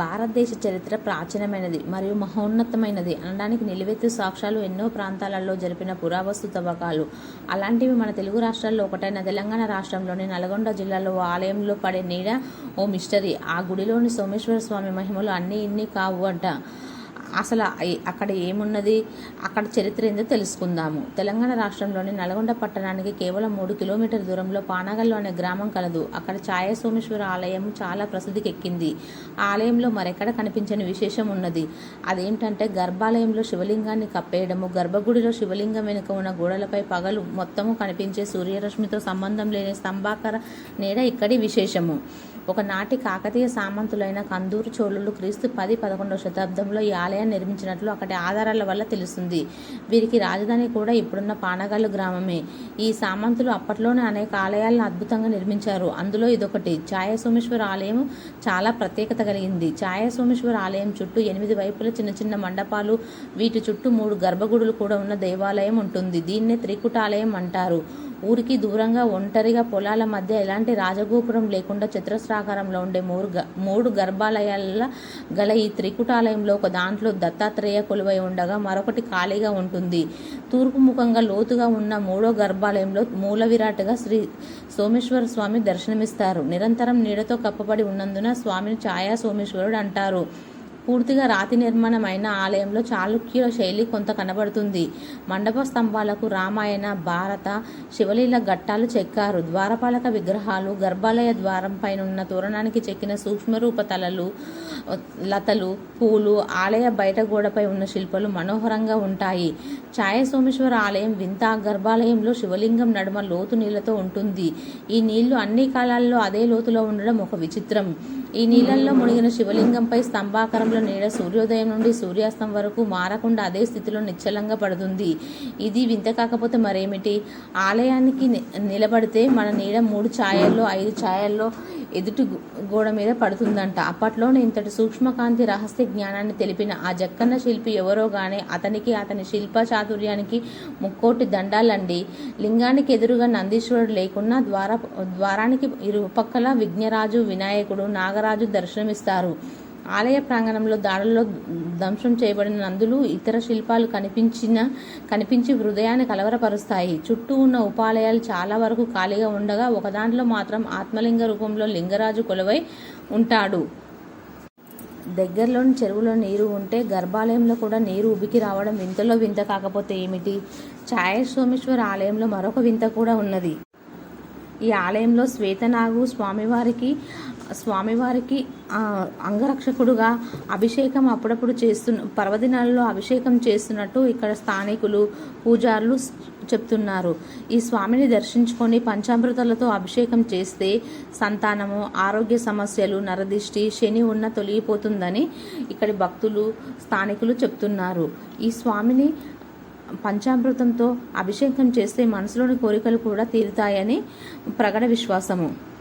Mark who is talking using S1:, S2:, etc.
S1: భారతదేశ చరిత్ర ప్రాచీనమైనది మరియు మహోన్నతమైనది అనడానికి నిలువెత్తు సాక్ష్యాలు ఎన్నో ప్రాంతాలలో జరిపిన పురావస్తు తవ్వకాలు. అలాంటివి మన తెలుగు రాష్ట్రాల్లో ఒకటైన తెలంగాణ రాష్ట్రంలోని నల్గొండ జిల్లాలో ఆలయంలో పడే నీడ ఓ మిస్టరీ. ఆ గుడిలోని సోమేశ్వర స్వామి మహిమలు అన్నీ ఇన్ని కావు అంట. అసలు అక్కడ ఏమున్నది? అక్కడ చరిత్ర ఏందో తెలుసుకుందాము. తెలంగాణ రాష్ట్రంలోని నల్గొండ పట్టణానికి కేవలం మూడు కిలోమీటర్ దూరంలో పానగల్లు అనే గ్రామం కలదు. అక్కడ ఛాయ సోమేశ్వర ఆలయం చాలా ప్రసిద్ధికి ఎక్కింది ఆ ఆలయంలో మరెక్కడ కనిపించని విశేషం ఉన్నది? అదేంటంటే గర్భాలయంలో శివలింగాన్ని కప్పేయడము గర్భగుడిలో శివలింగం వెనుక ఉన్న గోడలపై పగలు మొత్తము కనిపించే సూర్యరశ్మితో సంబంధం లేని స్తంభాకర నీడ ఇక్కడి విశేషము. ఒకనాటి కాకతీయ సామంతులైన కందూరు చోళులు క్రీస్తు పది పదకొండవ శతాబ్దంలో ఈ ఆలయాన్ని నిర్మించినట్లు అక్కడి ఆధారాల వల్ల తెలుస్తుంది. వీరికి రాజధాని కూడా ఇప్పుడున్న పానగల్లు గ్రామమే. ఈ సామంతులు అప్పట్లోనే అనేక ఆలయాలను అద్భుతంగా నిర్మించారు. అందులో ఇదొకటి. ఛాయ సోమేశ్వర ఆలయం చాలా ప్రత్యేకత కలిగింది. ఛాయ సోమేశ్వర ఆలయం చుట్టూ ఎనిమిది వైపుల చిన్న చిన్న మండపాలు వీటి చుట్టూ మూడు గర్భగుడులు కూడా ఉన్న దేవాలయం ఉంటుంది. దీన్నే త్రికుటాలయం అంటారు. ఊరికి దూరంగా ఒంటరిగా పొలాల మధ్య ఎలాంటి రాజగోపురం లేకుండా చతురస్రాకారంలో ఉండే మూడు గ- మూడు గర్భాలయాల గల ఈ త్రికుటాలయంలో ఒక దాంట్లో దత్తాత్రేయ కొలువై ఉండగా మరొకటి ఖాళీగా ఉంటుంది. తూర్పు ముఖంగా లోతుగా ఉన్న మూడో గర్భాలయంలో మూల విరాట్గా శ్రీ సోమేశ్వర స్వామి దర్శనమిస్తారు. నిరంతరం నీడతో కప్పబడి ఉన్నందున స్వామిని ఛాయా సోమేశ్వరుడు అంటారు. పూర్తిగా రాతి నిర్మాణమైన ఆలయంలో చాళుక్యుల శైలి కొంత కనబడుతుంది. మండప స్తంభాలకు రామాయణ భారత శివలీల ఘట్టాలు చెక్కారు. ద్వారపాలక విగ్రహాలు గర్భాలయ ద్వారం పైన ఉన్న తోరణానికి చెక్కిన సూక్ష్మరూప తలలు లతలు పూలు ఆలయ బయట గోడపై ఉన్న శిల్పాలు మనోహరంగా ఉంటాయి. ఛాయ సోమేశ్వర ఆలయం వింత గర్భాలయంలో శివలింగం నడుమ లోతు నీళ్ళతో ఉంటుంది. ఈ నీళ్ళు అన్ని కాలాల్లో అదే లోతులో ఉండడం ఒక విచిత్రం. ఈ నీళ్ళల్లో మునిగిన శివలింగంపై స్తంభాకారంలో నీడ సూర్యోదయం నుండి సూర్యాస్తం వరకు మారకుండా అదే స్థితిలో నిశ్చలంగా పడుతుంది. ఇది వింత కాకపోతే మరేమిటి? ఆలయానికి ని- నిలబడితే మన నీడ మూడు ఛాయల్లో ఐదు ఛాయల్లో ఎదుటి గోడ మీద పడుతుందంట. అప్పట్లోనే ఇంతటి సూక్ష్మకాంతి రహస్య జ్ఞానాన్ని తెలిపిన ఆ జక్కన్న శిల్పి ఎవరో గానే అతనికి అతని శిల్ప చాతుర్యానికి ముక్కోటి దండాలండి. లింగానికి ఎదురుగా నందీశ్వరుడు లేకున్నా ద్వార ద్వారానికి ఇరుపక్కల విఘ్నరాజు వినాయకుడు నాగరాజు దర్శనమిస్తారు. ఆలయ ప్రాంగణంలో దాడుల్లో ధ్వంసం చేయబడిన నందులు ఇతర శిల్పాలు కనిపించిన కనిపించి హృదయాన్ని కలవరపరుస్తాయి. చుట్టూ ఉన్న ఉపాలయాలు చాలా వరకు ఖాళీగా ఉండగా ఒకదాంట్లో మాత్రం ఆత్మలింగ రూపంలో లింగరాజు కొలువై ఉంటాడు. దగ్గరలోని చెరువులో నీరు ఉంటే గర్భాలయంలో కూడా నీరు ఉబికి రావడం వింతలో వింత కాకపోతే ఏమిటి? ఛాయ సోమేశ్వర ఆలయంలో మరొక వింత కూడా ఉన్నది. ఈ ఆలయంలో శ్వేతనాగు స్వామివారికి స్వామివారికి అంగరక్షకుడుగా అభిషేకం అప్పుడప్పుడు చేస్తున్న పర్వదినాల్లో అభిషేకం చేస్తున్నట్టు ఇక్కడ స్థానికులు పూజారులు చెప్తున్నారు. ఈ స్వామిని దర్శించుకొని పంచామృతాలతో అభిషేకం చేస్తే సంతానము ఆరోగ్య సమస్యలు నరదిష్టి శని ఉన్న తొలగిపోతుందని ఇక్కడి భక్తులు స్థానికులు చెప్తున్నారు. ఈ స్వామిని పంచామృతంతో అభిషేకం చేస్తే మనసులోని కోరికలు కూడా తీరుతాయని ప్రగడ విశ్వాసము.